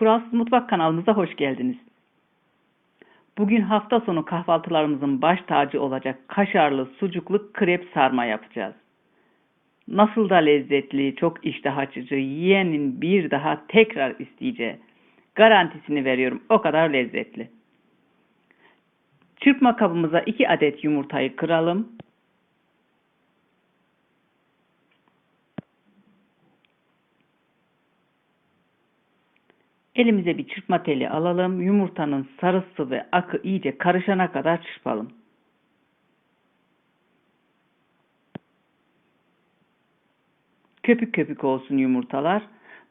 Kuralsız Mutfak kanalımıza hoş geldiniz. Bugün hafta sonu kahvaltılarımızın baş tacı olacak kaşarlı sucuklu krep sarma yapacağız. Nasıl da lezzetli, çok iştah açıcı, yiyenin bir daha tekrar isteyeceği. Garantisini veriyorum, o kadar lezzetli. Çırpma kabımıza 2 adet yumurtayı kıralım. Elimize bir çırpma teli alalım. Yumurtanın sarısı ve akı iyice karışana kadar çırpalım. Köpük köpük olsun yumurtalar.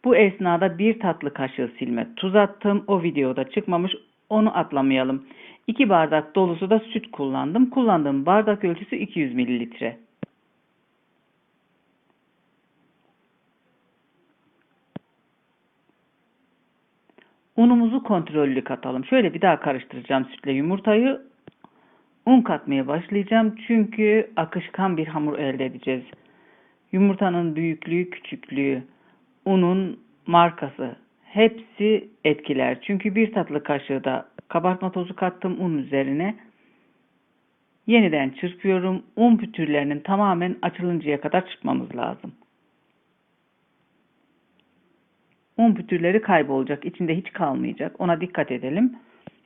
Bu esnada bir tatlı kaşığı silme tuz attım. O videoda çıkmamış. Onu atlamayalım. 2 bardak dolusu da süt kullandım. Kullandığım bardak ölçüsü 200 mililitre. Unumuzu kontrollü katalım. Şöyle bir daha karıştıracağım sütle yumurtayı. Un katmaya başlayacağım çünkü akışkan bir hamur elde edeceğiz. Yumurtanın büyüklüğü, küçüklüğü, unun markası hepsi etkiler. Çünkü bir tatlı kaşığı da kabartma tozu kattım un üzerine. Yeniden çırpıyorum. Un pütürlerinin tamamen açılıncaya kadar çırpmamız lazım. Un pütürleri kaybolacak. içinde hiç kalmayacak. Ona dikkat edelim.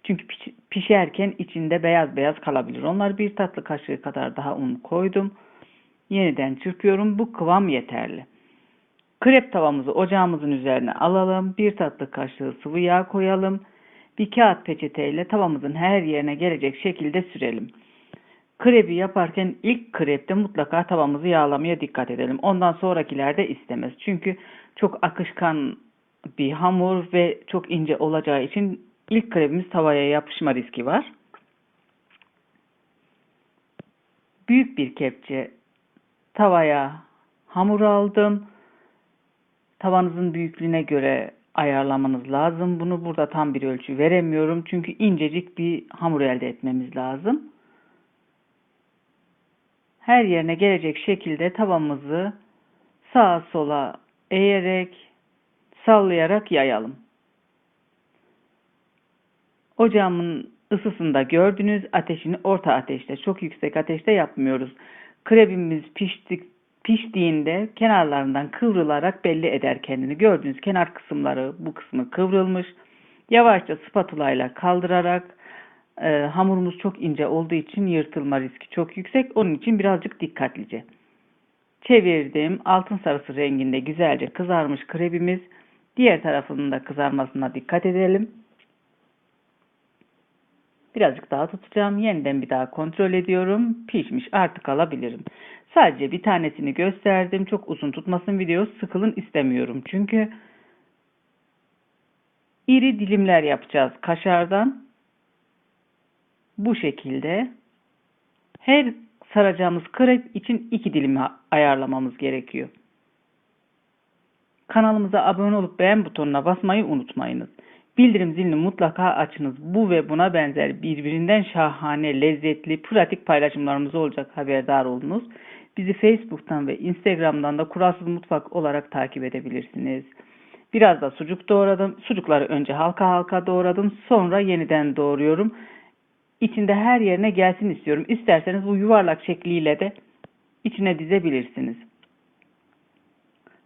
Çünkü pişerken içinde beyaz beyaz kalabilir. Onlar bir tatlı kaşığı kadar daha un koydum. Yeniden çırpıyorum. Bu kıvam yeterli. Krep tavamızı ocağımızın üzerine alalım. Bir tatlı kaşığı sıvı yağ koyalım. Bir kağıt peçeteyle tavamızın her yerine gelecek şekilde sürelim. Krebi yaparken ilk krepte mutlaka tavamızı yağlamaya dikkat edelim. Ondan sonrakilerde istemez. Çünkü çok akışkan bir hamur ve çok ince olacağı için ilk krebimiz tavaya yapışma riski var. Büyük bir kepçe tavaya hamur aldım. Tavanızın büyüklüğüne göre ayarlamanız lazım. Bunu burada tam bir ölçü veremiyorum. Çünkü incecik bir hamur elde etmemiz lazım. Her yerine gelecek şekilde tavamızı sağa sola eğerek sallayarak yayalım. Ocağımın ısısında gördüğünüz ateşini orta ateşte, çok yüksek ateşte yapmıyoruz. Krebimiz piştik, piştiğinde kenarlarından kıvrılarak belli eder kendini. Gördüğünüz kenar kısımları bu kısmı kıvrılmış. Yavaşça spatula ile kaldırarak e, hamurumuz çok ince olduğu için yırtılma riski çok yüksek. Onun için birazcık dikkatlice. Çevirdim. Altın sarısı renginde güzelce kızarmış krebimiz. Diğer tarafının da kızarmasına dikkat edelim. Birazcık daha tutacağım. Yeniden bir daha kontrol ediyorum. Pişmiş artık alabilirim. Sadece bir tanesini gösterdim. Çok uzun tutmasın video. Sıkılın istemiyorum. Çünkü iri dilimler yapacağız kaşardan. Bu şekilde her saracağımız krep için iki dilim ayarlamamız gerekiyor. Kanalımıza abone olup beğen butonuna basmayı unutmayınız. Bildirim zilini mutlaka açınız. Bu ve buna benzer birbirinden şahane, lezzetli, pratik paylaşımlarımız olacak haberdar olunuz. Bizi Facebook'tan ve Instagram'dan da Kuralsız Mutfak olarak takip edebilirsiniz. Biraz da sucuk doğradım. Sucukları önce halka halka doğradım. Sonra yeniden doğruyorum. İçinde her yerine gelsin istiyorum. İsterseniz bu yuvarlak şekliyle de içine dizebilirsiniz.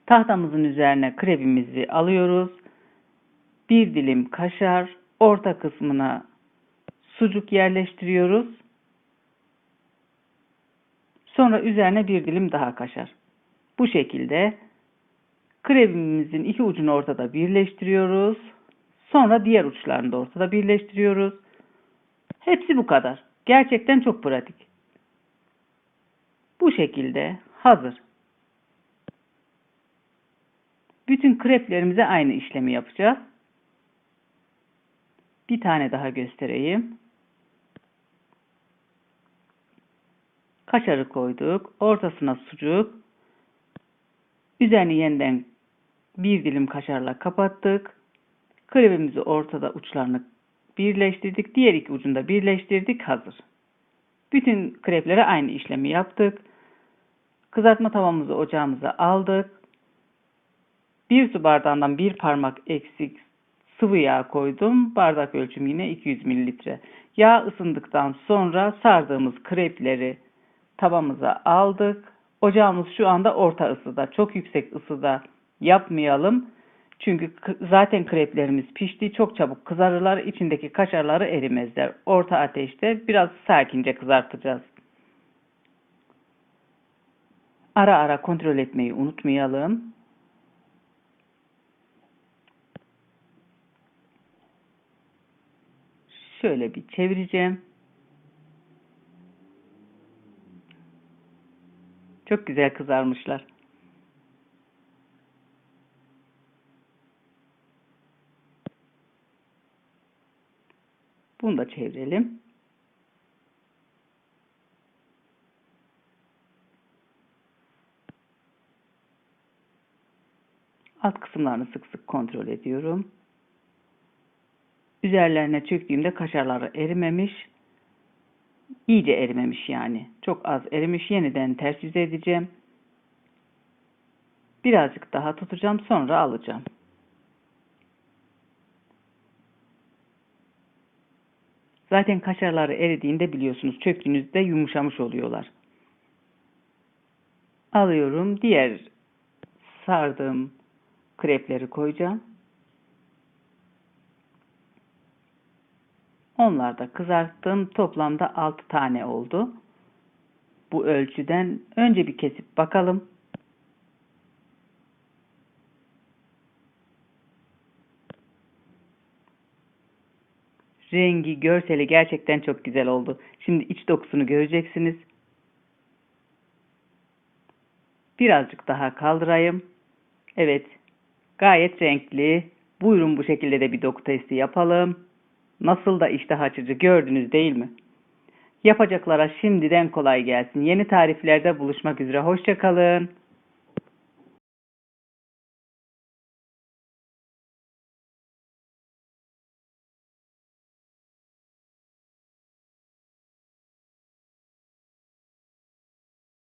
Tahtamızın üzerine krebimizi alıyoruz. Bir dilim kaşar, orta kısmına sucuk yerleştiriyoruz. Sonra üzerine bir dilim daha kaşar. Bu şekilde krebimizin iki ucunu ortada birleştiriyoruz. Sonra diğer uçlarını da ortada birleştiriyoruz. Hepsi bu kadar. Gerçekten çok pratik. Bu şekilde hazır. Bütün kreplerimize aynı işlemi yapacağız. Bir tane daha göstereyim. Kaşarı koyduk. Ortasına sucuk. Üzerini yeniden bir dilim kaşarla kapattık. Krepimizi ortada uçlarını birleştirdik. Diğer iki ucunda birleştirdik. Hazır. Bütün kreplere aynı işlemi yaptık. Kızartma tavamızı ocağımıza aldık. Bir su bardağından bir parmak eksik sıvı yağ koydum. Bardak ölçüm yine 200 mililitre. Yağ ısındıktan sonra sardığımız krepleri tavamıza aldık. Ocağımız şu anda orta ısıda. Çok yüksek ısıda yapmayalım. Çünkü zaten kreplerimiz pişti. Çok çabuk kızarırlar. İçindeki kaşarları erimezler. Orta ateşte biraz sakince kızartacağız. Ara ara kontrol etmeyi unutmayalım. Şöyle bir çevireceğim. Çok güzel kızarmışlar. Bunu da çevirelim. Alt kısımlarını sık sık kontrol ediyorum. Üzerlerine çöktüğümde kaşarları erimemiş. İyice erimemiş yani. Çok az erimiş. Yeniden ters yüz edeceğim. Birazcık daha tutacağım sonra alacağım. Zaten kaşarları eridiğinde biliyorsunuz çöktüğünüzde yumuşamış oluyorlar. Alıyorum. Diğer sardığım krepleri koyacağım. Onlar da kızarttım. Toplamda 6 tane oldu. Bu ölçüden önce bir kesip bakalım. Rengi, görseli gerçekten çok güzel oldu. Şimdi iç dokusunu göreceksiniz. Birazcık daha kaldırayım. Evet. Gayet renkli. Buyurun bu şekilde de bir doku testi yapalım. Nasıl da iştah açıcı gördünüz değil mi? Yapacaklara şimdiden kolay gelsin. Yeni tariflerde buluşmak üzere. Hoşçakalın.